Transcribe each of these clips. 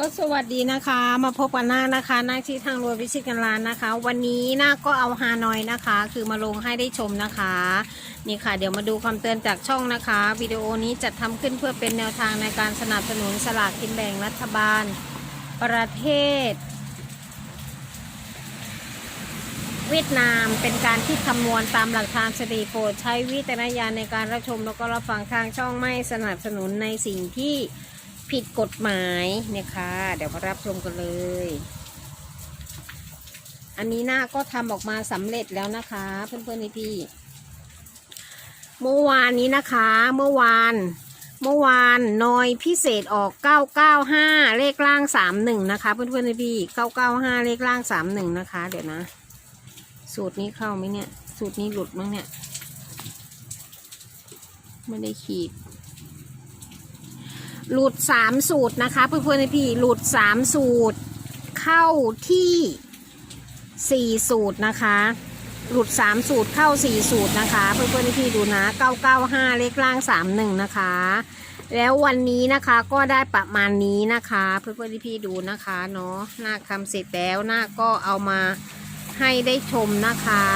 ก็สวัสดีนะคะ มาพบกันหน้านะคะหน้าที่ทางรวยวิชิตกันร้านนะคะ วันนี้หน้าก็เอาฮานอยนะคะ คือมาลงให้ได้ชมนะคะ นี่ค่ะ เดี๋ยวมาดูคำเตือนจากช่องนะคะ วิดีโอนี้จัดทำขึ้นเพื่อเป็นแนวทางในการสนับสนุนสลากกินแบ่งรัฐบาล ประเทศ เวียดนามเป็นการที่คำนวณตามหลักฐานสติโปรดใช้วิจารณญาณในการรับชมแล้วก็รับฟังทางช่องไม่สนับสนุนในสิ่งที่ ผิดกฎหมายเนี่ยค่ะ เดี๋ยวมารับชมกันเลย อันนี้หน้าก็ทำออกมาสำเร็จแล้วนะคะ เพื่อนๆพี่ เมื่อวานนี้นะคะ เมื่อวาน เมื่อวานนอยพิเศษออก 995 เลขล่าง 31 นะคะ เพื่อนๆพี่ 995 เลขล่าง 31 นะคะ เดี๋ยวนะ สูตรนี้เข้าไหมเนี่ย สูตรนี้หลุดมั้งเนี่ย ไม่ได้ขีด หลุดสามสูตรนะคะ เพื่อนๆพี่หลุดสามสูตร เข้าที่สี่สูตรนะคะ หลุดสามสูตรเข้าสี่สูตรนะคะ เพื่อนๆพี่ดูนะเก้าเก้าห้าเลขล่างสามหนึ่งนะคะ แล้ววันนี้นะคะก็ได้ประมาณนี้นะคะ เพื่อนๆพี่ดูนะคะเนาะหน้าคำเสร็จแล้วหน้าก็เอามาให้ได้ชมนะคะ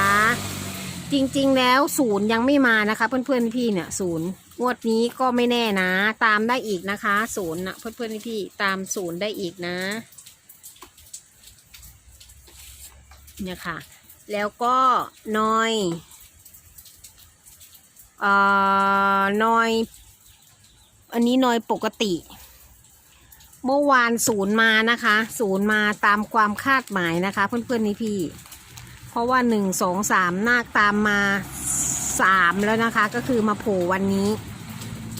จริงๆแล้วศูนย์ยังไม่มานะคะ เพื่อนๆพี่เนี่ยศูนย์ งวดนี้ก็ไม่แน่นะ ตามได้อีกนะคะศูนย์นะเพื่อนๆพี่ตามศูนย์ได้อีกนะเนี่ยค่ะ แล้วก็นอยเอ่อนอย อันนี้นอยปกติ เมื่อวานศูนย์มานะคะ ศูนย์มาตามความคาดหมายนะคะ เพื่อนๆนี่พี่ เพราะว่าหนึ่งสองสามนาคตามมาสามแล้วนะคะ ก็คือมาโผล่วันนี้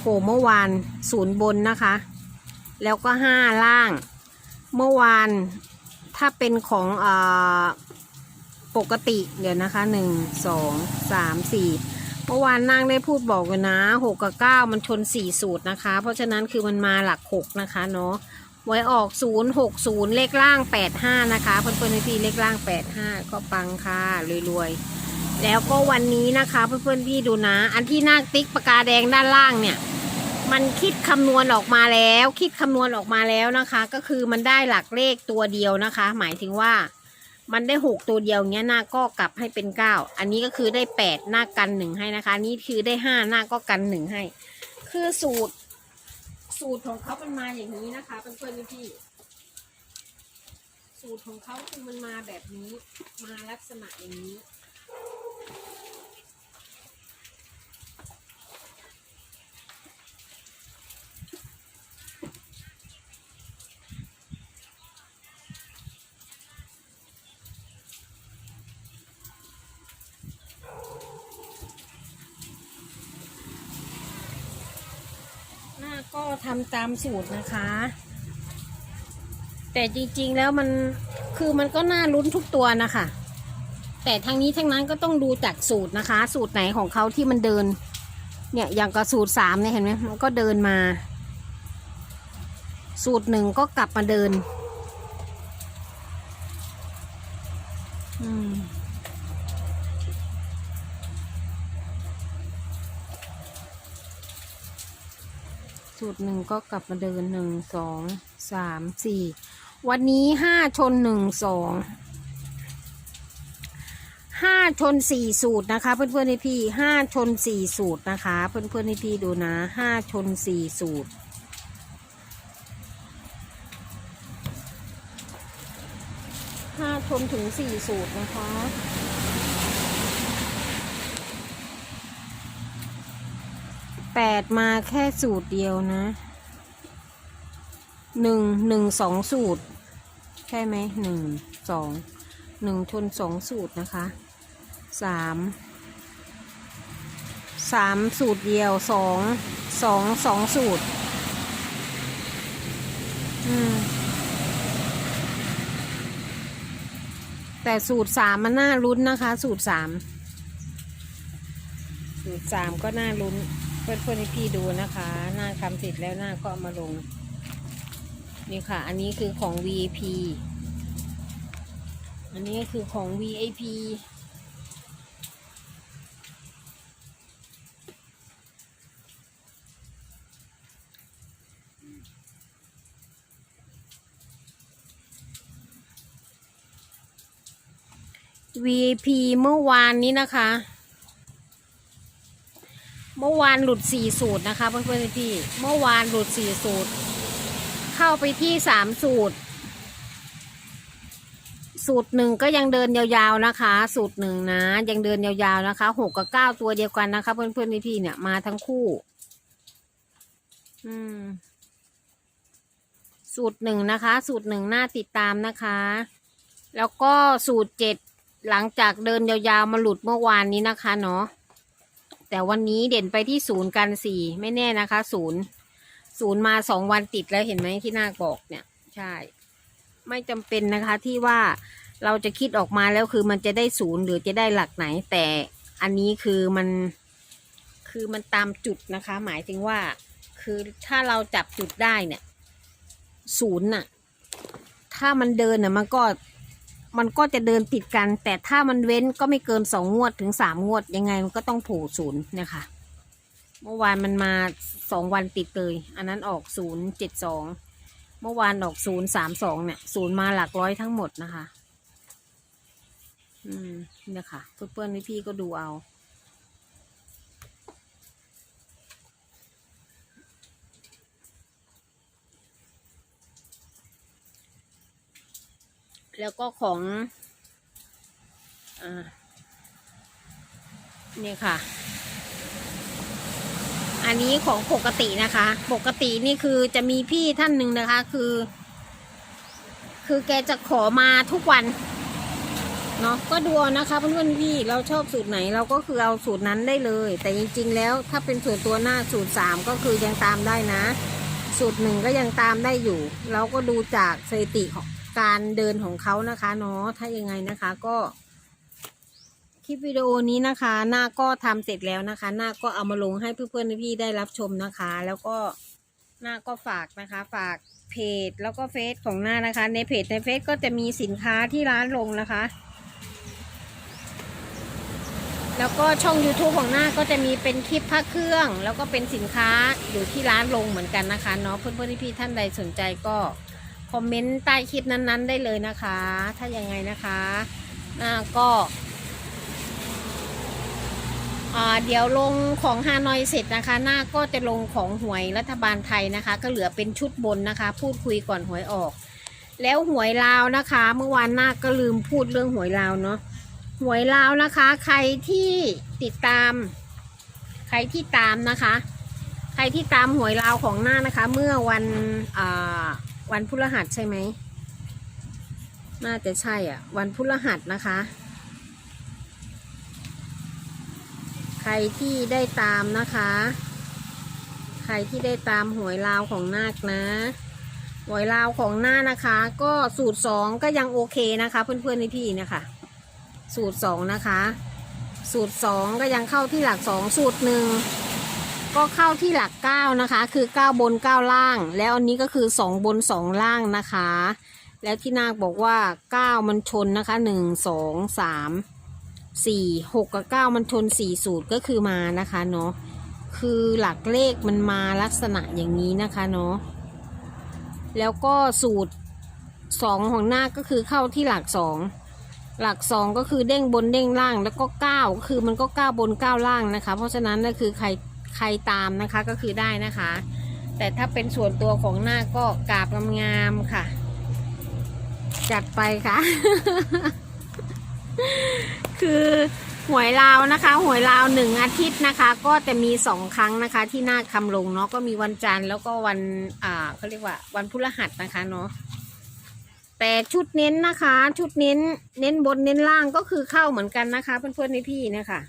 โผล่เมื่อวานศูนย์บนนะคะ แล้วก็ห้าล่าง เมื่อวานถ้าเป็นของอปกติเดี๋ยวนะคะหนึ่งสองสามสี่เมื่อวานนางได้พูดบอกกันนะหกกับเก้ามันชนสี่สูตรนะคะ เพราะฉะนั้นคือมันมาหลักหกนะคะเนาะไว้ออก060เลขล่าง85นะคะเพื่อนๆพี่เลขล่าง85ก็ปังค่ะรวยๆแล้วก็วันนี้นะคะเพื่อนๆพี่ดูนะ อันที่นาคติ๊กปากกาแดงด้านล่างเนี่ย มันคิดคำนวณออกมาแล้ว คิดคำนวณออกมาแล้วนะคะ ก็คือมันได้หลักเลขตัวเดียวนะคะ หมายถึงว่ามันได้หกตัวเดียวเนี้ยหน้าก็กลับให้เป็นเก้าอันนี้ก็คือได้แปดหน้ากันหนึ่งให้นะคะ นี่คือได้ห้าหน้าก็กันหนึ่งให้ คือสูตร สูตรของเขามันมาอย่างนี้นะคะเพื่อนๆพี่สูตรของเขาคือมันมาแบบนี้ มาลักษณะอย่างนี้ ทำตามสูตรนะคะ แต่จริงๆแล้วมันคือมันก็น่าลุ้นทุกตัวนะคะ แต่ทั้งนี้ทั้งนั้นก็ต้องดูจากสูตรนะคะ สูตรไหนของเขาที่มันเดิน เนี่ยอย่างกับสูตรสามเนี่ยเห็นไหมมันก็เดินมา สูตรหนึ่งก็กลับมาเดิน สูตรหนึ่งก็กลับมาเดินหนึ่งสองสามสี่วันนี้ห้าชนหนึ่งสองห้าชนสี่สูตรนะคะ เพื่อนๆให้พี่ห้าชนสี่สูตรนะคะ เพื่อนๆให้พี่ดูนะห้าชนสี่สูตรห้าชนถึงสี่สูตรนะคะ แปดมาแค่สูตรเดียวนะหนึ่งหนึ่งสองสูตร ใช่ไหมหนึ่งสองหนึ่งชนสองสูตรนะคะสามสามสูตรเดียวสองสองสองสูตรอืมแต่สูตรสามมันน่าลุ้นนะคะ สูตรสามสูตรสามก็น่าลุ้น เพื่อนเพื่อนให้พี่ดูนะคะ หน้าทำเสร็จแล้วหน้าก็เอามาลง นี่ค่ะ อันนี้คือของ VIP อันนี้คือของ VIP VAP เมื่อวานนี้นะคะ มื่อวานหลุดสี่สูตรนะคะเพื่อนๆพี่ เมื่อวานหลุดสี่สูตร เข้าไปที่สามสูตร สูตรหนึ่งก็ยังเดินยาวๆนะคะ สูตรหนึ่งนะ ยังเดินยาวๆนะคะหกกับเก้าตัวเดียวกันนะคะ เพื่อนๆพี่เนี่ยมาทั้งคู่ อืม สูตรหนึ่งนะคะ สูตรหนึ่งน่าติดตามนะคะ แล้วก็สูตรเจ็ดหลังจากเดินยาวๆมาหลุดเมื่อวานนี้นะคะเนาะ แต่วันนี้เด่นไปที่ศูนย์กันสี่ไม่แน่นะคะศูนย์ศูนย์มาสองวันติดแล้วเห็นไหมที่หน้าบอกเนี่ยใช่ ไม่จำเป็นนะคะที่ว่าเราจะคิดออกมาแล้วคือมันจะได้ศูนย์หรือจะได้หลักไหน แต่อันนี้คือมันคือมันตามจุดนะคะ หมายถึงว่า คือถ้าเราจับจุดได้เนี่ยศูนย์น่ะ ถ้ามันเดินน่ะมันก็ มันก็จะเดินติดกัน แต่ถ้ามันเว้นก็ไม่เกินสองงวดถึงสามงวด ยังไงมันก็ต้องโผูศูนย์นะคะ เมื่อวานมันมาสองวันติดเลย อันนั้นออกศูนย์เจ็ดสองเมื่อวานออกศูนย์สามสองเนี่ยศูนย์มาหลักร้อยทั้งหมดนะคะ อืมเนี่ยค่ะเพื่อนๆพี่ๆก็ดูเอา แล้วก็ของอ่านี่ค่ะ อันนี้ของปกตินะคะ ปกตินี่คือจะมีพี่ท่านหนึ่งนะคะ คือ คือแกจะขอมาทุกวันเนาะก็ดูนะคะเพื่อนๆพี่เราชอบสูตรไหนเราก็คือเอาสูตรนั้นได้เลย แต่จริง ๆ แล้วถ้าเป็นส่วนตัวหน้าสูตรสามก็คือยังตามได้นะ สูตรหนึ่งก็ยังตามได้อยู่ เราก็ดูจากสถิติของ การเดินของเขานะคะเนาะถ้ายังไงนะคะก็ คลิปวิดีโอนี้นะคะ หน้าก็ทำเสร็จแล้วนะคะ หน้าก็เอามาลงให้เพื่อนๆพี่ได้รับชมนะคะ แล้วก็หน้าก็ฝากนะคะ ฝากเพจแล้วก็เฟซของหน้านะคะ ในเพจในเฟซก็จะมีสินค้าที่ร้านลงนะคะ แล้วก็ช่อง YouTube ของหน้าก็จะมีเป็นคลิปพักเครื่อง แล้วก็เป็นสินค้าอยู่ที่ร้านลงเหมือนกันนะคะเนาะเพื่อนๆพี่ท่านใดสนใจก็ คอมเมนต์ใต้คลิปนั้น ๆ ได้เลยนะคะ ถ้ายังไงนะคะหน้าก็อ่าเดี๋ยวลงของฮานอยเสร็จนะคะ หน้าก็จะลงของหวยรัฐบาลไทยนะคะ ก็เหลือเป็นชุดบนนะคะ พูดคุยก่อนหวยออก แล้วหวยลาวนะคะ เมื่อวานหน้าก็ลืมพูดเรื่องหวยลาวเนาะหวยลาวนะคะ ใครที่ติดตาม ใครที่ตามนะคะ ใครที่ตามหวยลาวของหน้านะคะ เมื่อวันอ่า วันพฤหัสใช่ไหม น่าจะใช่อะ วันพฤหัสนะคะ ใครที่ได้ตามนะคะ ใครที่ได้ตามหวยลาวของนาคนะหวยลาวของหน้านะคะ ก็สูตรสองก็ยังโอเคนะคะ เพื่อนๆพี่ๆนะคะ สูตรสองนะคะ สูตรสองก็ยังเข้าที่หลักสองสูตรหนึ่ง ก็เข้าที่หลักเก้านะคะ คือเก้าบนเก้าล่าง แล้วอันนี้ก็คือสองบนสองล่างนะคะ แล้วที่นาคบอกว่าเก้ามันชนนะคะหนึ่งสองสามสี่หกกับเก้ามันชนสี่สูตรก็คือมานะคะเนาะคือหลักเลขมันมาลักษณะอย่างนี้นะคะเนาะแล้วก็สูตรสองของน้าก็คือเข้าที่หลักสองหลักสองก็คือเด้งบนเด้งล่างแล้วก็เก้าก็คือมันก็เก้าบนเก้าล่างนะคะ เพราะฉะนั้นก็คือใคร ใครตามนะคะก็คือได้นะคะ แต่ถ้าเป็นส่วนตัวของหน้าก็กราบงามๆค่ะ จัดไปค่ะ คือหวยลาวนะคะหวยลาวหนึ่งอาทิตย์นะคะ ก็จะมีสองครั้งนะคะ ที่หน้าคำลงเนาะก็มีวันจันทร์แล้วก็วันอ่าเขาเรียกว่า วันพฤหัสนะคะเนาะแต่ชุดเน้นนะคะ ชุดเน้น เน้นบนเน้นล่างก็คือเข้าเหมือนกันนะคะ เพื่อนๆในพี่ๆนะคะ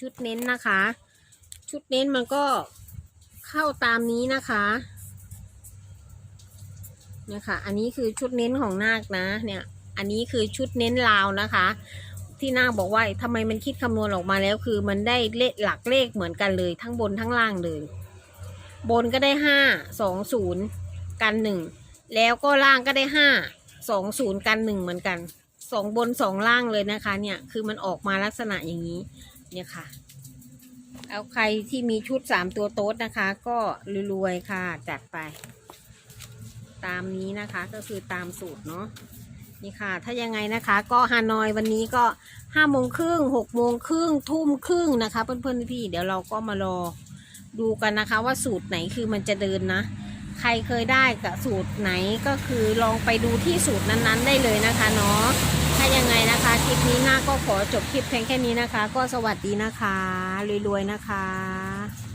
ชุดเน้นนะคะ ชุดเน้นมันก็เข้าตามนี้นะคะเนี่ยค่ะ อันนี้คือชุดเน้นของนาคนะ เนี่ย อันนี้คือชุดเน้นลาวนะคะ ที่นาคบอกว่าทำไมมันคิดคำนวณออกมาแล้วคือมันได้เลขหลักเลขเหมือนกันเลย ทั้งบนทั้งล่างเลย บนก็ได้ห้าสองศูนย์กันหนึ่งแล้วก็ล่างก็ได้ห้าสองศูนย์กันหนึ่งเหมือนกันสองบนสองล่างเลยนะคะ เนี่ยคือมันออกมาลักษณะอย่างนี้ เนี่ยค่ะ แล้วใครที่มีชุดสามตัวโต๊ดนะคะ ก็รวยๆค่ะ จัดไป ตามนี้นะคะก็คือตามสูตรเนาะนี่ค่ะ ถ้ายังไงนะคะ ก็ฮานอยวันนี้ก็ห้าโมงครึ่งหกโมงครึ่งทุ่มครึ่งนะคะ เพื่อนๆพี่เดี๋ยวเราก็มารอดูกันนะคะว่าสูตรไหนคือมันจะเดินนะ ใครเคยได้กับสูตรไหนก็คือลองไปดูที่สูตรนั้นๆได้เลยนะคะเนาะถ้ายังไงนะคะ คลิปนี้หน้าก็ขอจบคลิปเพียงแค่นี้นะคะ ก็สวัสดีนะคะรวยๆนะคะ